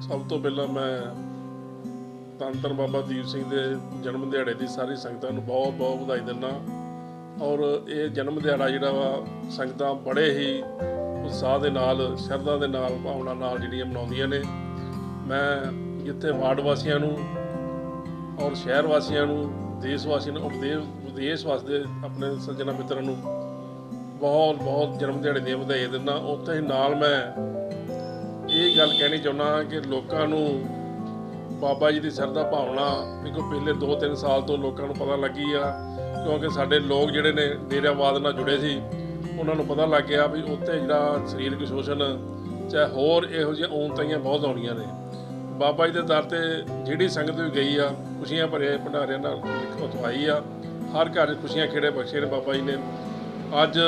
ਸਭ ਤੋਂ ਪਹਿਲਾਂ ਮੈਂ ਧੰਨ ਧੰਨ ਬਾਬਾ ਦੀਪ ਸਿੰਘ ਦੇ ਜਨਮ ਦਿਹਾੜੇ ਦੀ ਸਾਰੀ ਸੰਗਤਾਂ ਨੂੰ ਬਹੁਤ ਬਹੁਤ ਵਧਾਈ ਦਿੰਦਾ ਔਰ ਇਹ ਜਨਮ ਦਿਹਾੜਾ ਜਿਹੜਾ ਵਾ, ਸੰਗਤਾਂ ਬੜੇ ਹੀ ਉਤਸ਼ਾਹ ਦੇ ਨਾਲ, ਸ਼ਰਧਾ ਦੇ ਨਾਲ, ਭਾਵਨਾ ਨਾਲ ਜਿਹੜੀਆਂ ਮਨਾਉਂਦੀਆਂ ਨੇ। ਮੈਂ ਜਿੱਥੇ ਵਾਰਡ ਵਾਸੀਆਂ ਨੂੰ ਔਰ ਸ਼ਹਿਰ ਵਾਸੀਆਂ ਨੂੰ, ਦੇਸ਼ ਵਾਸੀਆਂ ਨੂੰ, ਉਪਦੇਸ਼, ਵਿਦੇਸ਼ ਵਾਸਤੇ ਆਪਣੇ ਸੱਜਣਾ ਮਿੱਤਰਾਂ ਨੂੰ ਬਹੁਤ ਬਹੁਤ ਜਨਮ ਦਿਹਾੜੇ ਦੀਆਂ ਵਧਾਈ ਦਿੰਦਾ ਉੱਥੇ ਹੀ ਨਾਲ ਮੈਂ ਇਹ ਗੱਲ ਕਹਿਣੀ ਚਾਹੁੰਦਾ ਹਾਂ ਕਿ ਲੋਕਾਂ ਨੂੰ ਬਾਬਾ ਜੀ ਦੀ ਸਰਦਾ ਭਾਵਨਾ ਦੇਖੋ ਪਿਛਲੇ 2-3 ਸਾਲ ਤੋਂ ਲੋਕਾਂ ਨੂੰ ਪਤਾ ਲੱਗੀ ਆ, ਕਿਉਂਕਿ ਸਾਡੇ ਲੋਕ ਜਿਹੜੇ ਨੇ ਡੇਰਾਵਾਦ ਨਾਲ ਜੁੜੇ ਸੀ, ਉਹਨਾਂ ਨੂੰ ਪਤਾ ਲੱਗ ਗਿਆ ਵੀ ਉੱਥੇ ਜਿਹੜਾ ਸਰੀਰਕ ਸ਼ੋਸ਼ਣ ਚਾਹੇ ਹੋਰ ਇਹੋ ਜਿਹੀਆਂ ਊਣਤਾਈਆਂ ਬਹੁਤ ਆਉਣੀਆਂ ਨੇ। ਬਾਬਾ ਜੀ ਦੇ ਦਰ ਤੇ ਜਿਹੜੀ ਸੰਗਤ ਵੀ ਗਈ ਆ, ਖੁਸ਼ੀਆਂ ਭਰੇ ਭੰਡਾਰਿਆਂ ਨਾਲ ਉੱਥੋਂ ਆਈ ਆ। ਹਰ ਘਰ 'ਚ ਖੁਸ਼ੀਆਂ ਖੇੜੇ ਬਖਸ਼ੇ ਨੇ ਬਾਬਾ ਜੀ ਨੇ। ਅੱਜ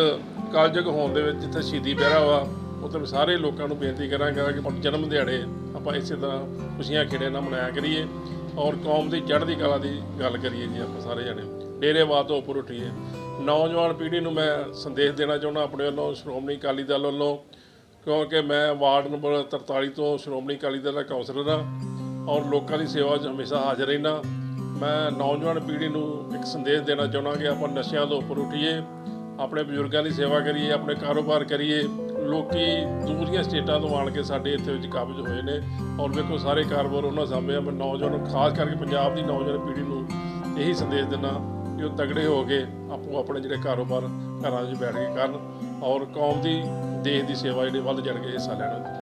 ਕਲਯੁਗ ਹੋਣ ਦੇ ਵਿੱਚ ਜਿੱਥੇ ਸ਼ਹੀਦੀ ਪਹਿਰਾ ਵਾ ਉੱਥੇ ਮੈਂ ਸਾਰੇ ਲੋਕਾਂ ਨੂੰ ਬੇਨਤੀ ਕਰਾਂਗਾ ਕਿ ਆਪਣਾ ਜਨਮ ਦਿਹਾੜੇ ਆਪਾਂ ਇਸੇ ਤਰ੍ਹਾਂ ਖੁਸ਼ੀਆਂ ਖੇੜੇ ਨਾਲ ਮਨਾਇਆ ਕਰੀਏ ਔਰ ਕੌਮ ਦੀ ਚੜ੍ਹਦੀ ਕਲਾ ਦੀ ਗੱਲ ਕਰੀਏ ਜੀ ਆਪਾਂ ਸਾਰੇ ਜਣੇ। ਡੇਰੇਵਾਦ ਤੋਂ ਉੱਪਰ ਉੱਠੀਏ। ਨੌਜਵਾਨ ਪੀੜ੍ਹੀ ਨੂੰ ਮੈਂ ਸੰਦੇਸ਼ ਦੇਣਾ ਚਾਹੁੰਦਾ ਆਪਣੇ ਵੱਲੋਂ, ਸ਼੍ਰੋਮਣੀ ਅਕਾਲੀ ਦਲ ਵੱਲੋਂ, ਕਿਉਂਕਿ ਮੈਂ ਵਾਰਡ ਨੰਬਰ 43 ਤੋਂ ਸ਼੍ਰੋਮਣੀ ਅਕਾਲੀ ਦਲ ਦਾ ਕਾਉਂਸਲਰ ਹਾਂ ਔਰ ਲੋਕਾਂ ਦੀ ਸੇਵਾ 'ਚ ਹਮੇਸ਼ਾ ਹਾਜ਼ਰ ਰਹਿਣਾ ਮੈਂ ਨੌਜਵਾਨ ਪੀੜ੍ਹੀ ਨੂੰ ਇੱਕ ਸੰਦੇਸ਼ ਦੇਣਾ ਚਾਹੁੰਦਾ ਕਿ ਆਪਾਂ ਨਸ਼ਿਆਂ ਤੋਂ ਉੱਪਰ ਉੱਠੀਏ, ਆਪਣੇ ਬਜ਼ੁਰਗਾਂ ਦੀ ਸੇਵਾ ਕਰੀਏ, ਆਪਣੇ ਕਾਰੋਬਾਰ ਕਰੀਏ ਲੋਕੀ ਦੂਰੀਆਂ ਸਟੇਟਾਂ ਤੋਂ ਆਣ ਕੇ ਸਾਡੇ ਇੱਥੇ ਵਿੱਚ ਕਾਬਜ ਹੋਏ ਨੇ। ਔਰ ਵੇਖੋ ਸਾਰੇ ਕਾਰੋਬਾਰ ਉਹਨਾਂ ਸਾਹਮਣੇ ਆ, ਮੈਂ ਨੌਜਵਾਨ ਖਾਸ ਕਰਕੇ ਪੰਜਾਬ ਦੀ ਨੌਜਵਾਨ ਪੀੜ੍ਹੀ ਨੂੰ ਇਹੀ ਸੰਦੇਸ਼ ਦਿੰਦਾ ਕਿ ਉਹ ਤਗੜੇ ਹੋ ਕੇ ਆਪੋ ਆਪਣੇ ਜਿਹੜੇ ਕਾਰੋਬਾਰ ਘਰਾਂ 'ਚ ਬੈਠ ਕੇ ਕਰਨ ਔਰ ਕੌਮ ਦੀ, ਦੇਸ਼ ਦੀ ਸੇਵਾ ਜਿਹੜੇ ਵੱਧ ਚੜ੍ਹ ਕੇ ਹਿੱਸਾ ਲੈਣ।